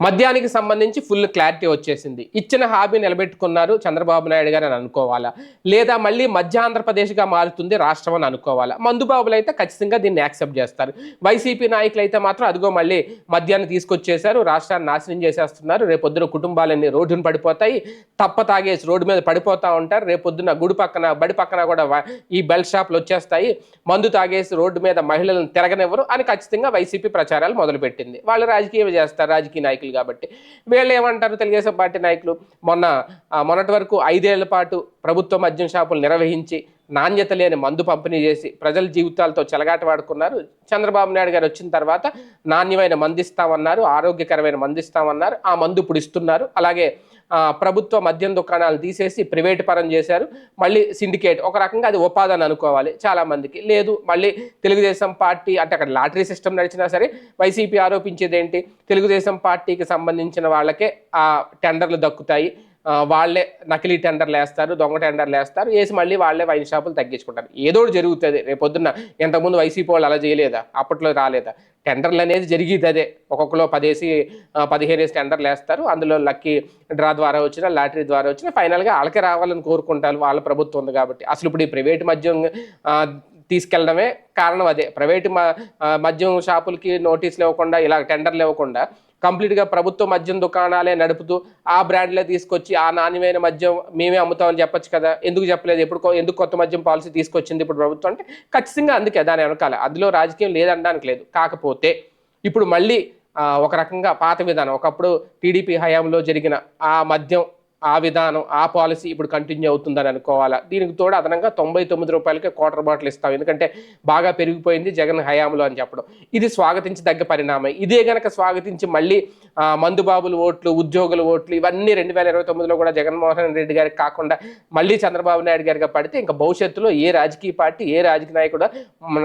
మద్యానికి సంబంధించి full clarity వచ్చేసింది. ఇచ్చిన హాబీ నిలబెట్టుకున్నారు చంద్రబాబు నాయుడు గారు అని అనుకోవాలా? లేదా మళ్ళీ మధ్య ఆంధ్రప్రదేశ్గా మారుతుంది రాష్ట్రం అని అనుకోవాలా? మందుబాబులు అయితే ఖచ్చితంగా దీన్ని యాక్సెప్ట్ చేస్తారు. వైసీపీ నాయకులు అయితే మాత్రం అదిగో మళ్ళీ మద్యాన్ని తీసుకొచ్చేశారు రాష్ట్రాన్ని నాశనం చేసేస్తున్నారు. రేపొద్దున కుటుంబాలన్నీ రోడ్డున పడిపోతాయి. తప్ప తాగేసి రోడ్డు మీద పడిపోతూ ఉంటారు. రేపొద్దున గుడి పక్కన బడి పక్కన కూడా ఈ బెల్ట్ షాప్లు వచ్చేస్తాయి. మందు తాగేసి రోడ్డు మీద మహిళలను తిరగనివ్వరు అని ఖచ్చితంగా వైసీపీ ప్రచారాలు మొదలుపెట్టింది. వాళ్ళు రాజకీయం చేస్తారు రాజకీయ నాయకులు. కాబట్టి వీళ్ళు ఏమంటారు తెలుగుదేశం పార్టీ నాయకులు? మొన్న ఆ, మొన్నటి వరకు ఐదేళ్ళ పాటు ప్రభుత్వం మద్యం షాపులు నిర్వహించి నాణ్యత లేని మందు పంపిణీ చేసి ప్రజల జీవితాలతో చెలగాటవాడుకున్నారు చంద్రబాబు నాయుడు గారు వచ్చిన తర్వాత నాణ్యమైన మందు ఇస్తామన్నారు ఆరోగ్యకరమైన మందు ఇస్తామన్నారు ఆ మందు ఇప్పుడు ఇస్తున్నారు. అలాగే ప్రభుత్వ మద్యం దుకాణాలు తీసేసి ప్రైవేట్ పరం చేశారు. మళ్ళీ సిండికేట్ ఒక రకంగా అది ఉపాధి అని అనుకోవాలి చాలా మందికి లేదు మళ్ళీ తెలుగుదేశం పార్టీ అంటే అక్కడ లాటరీ సిస్టమ్ నడిచినా సరే వైసీపీ ఆరోపించేది ఏంటి తెలుగుదేశం పార్టీకి సంబంధించిన వాళ్ళకే ఆ టెండర్లు దక్కుతాయి. వాళ్ళే నకిలీ టెండర్లు వేస్తారు దొంగ టెండర్లు వేస్తారు వేసి మళ్ళీ వాళ్ళే వైన్ షాపులు తగ్గించుకుంటారు. ఏదో జరుగుతుంది. రేపొద్దున్న ఇంతకుముందు వైసీపీ వాళ్ళు అలా చేయలేదా? అప్పట్లో రాలేదా? టెండర్లు అనేది జరిగేది అదే. ఒక్కొక్కలో పదేసి పదిహేను వేసి టెండర్లు వేస్తారు. అందులో లక్కీ డ్రా ద్వారా వచ్చిన లాటరీ ద్వారా వచ్చిన ఫైనల్గా వాళ్ళకి రావాలని కోరుకుంటారు. వాళ్ళ ప్రభుత్వం ఉంది కాబట్టి. అసలు ఇప్పుడు ఈ ప్రైవేట్ మద్యం తీసుకెళ్ళడమే కారణం అదే. ప్రైవేట్ మద్యం షాపులకి నోటీసులు ఇవ్వకుండా ఇలా టెండర్లు ఇవ్వకుండా కంప్లీట్గా ప్రభుత్వ మద్యం దుకాణాలే నడుపుతూ ఆ బ్రాండ్లే తీసుకొచ్చి ఆ నాణ్యమైన మద్యం మేమే అమ్ముతామని చెప్పొచ్చు కదా. ఎందుకు చెప్పలేదు? ఎప్పుడు ఎందుకు కొత్త మద్యం పాలసీ తీసుకొచ్చింది ఇప్పుడు ప్రభుత్వం? అంటే ఖచ్చితంగా అందుకే దాని వెనకాల. అందులో రాజకీయం లేదనడానికి లేదు. కాకపోతే ఇప్పుడు మళ్ళీ ఒక రకంగా పాత విధానం. ఒకప్పుడు టీడీపీ హయాంలో జరిగిన ఆ మద్యం ఆ విధానం ఆ పాలసీ ఇప్పుడు కంటిన్యూ అవుతుందని అనుకోవాలా? దీనికి తోడు అదనంగా తొంభై తొమ్మిది రూపాయలకే క్వార్టర్ బాటిల్ ఇస్తాం. ఎందుకంటే బాగా పెరిగిపోయింది జగన్ హయాంలో అని చెప్పడం. ఇది స్వాగతించదగ్గ పరిణామం. ఇదే గనక స్వాగతించి మళ్ళీ మందుబాబుల ఓట్లు ఉద్యోగుల ఓట్లు ఇవన్నీ రెండు వేల ఇరవై తొమ్మిదిలో కూడా జగన్మోహన్ రెడ్డి గారికి కాకుండా మళ్ళీ చంద్రబాబు నాయుడు గారికి పడితే ఇంకా భవిష్యత్తులో ఏ రాజకీయ పార్టీ ఏ రాజకీయ నాయకుడు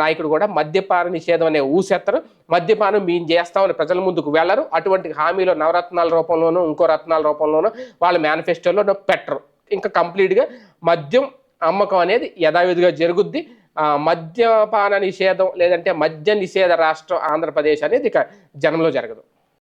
నాయకుడు కూడా మద్యపాన నిషేధం అనే ఊసెత్తరు. మద్యపానం మేము చేస్తామని ప్రజల ముందుకు వెళ్ళరు. అటువంటి హామీలో నవరత్నాల రూపంలోనూ ఇంకో రత్నాల రూపంలోనూ వాళ్ళ మేనిఫెస్టోలో పెట్టరు. ఇంకా కంప్లీట్గా మద్యం అమ్మకం అనేది యథావిధిగా జరుగుద్ది. మద్యపాన నిషేధం లేదంటే మద్య నిషేధ రాష్ట్రం ఆంధ్రప్రదేశ్ అనేది ఇక జనంలో జరగదు.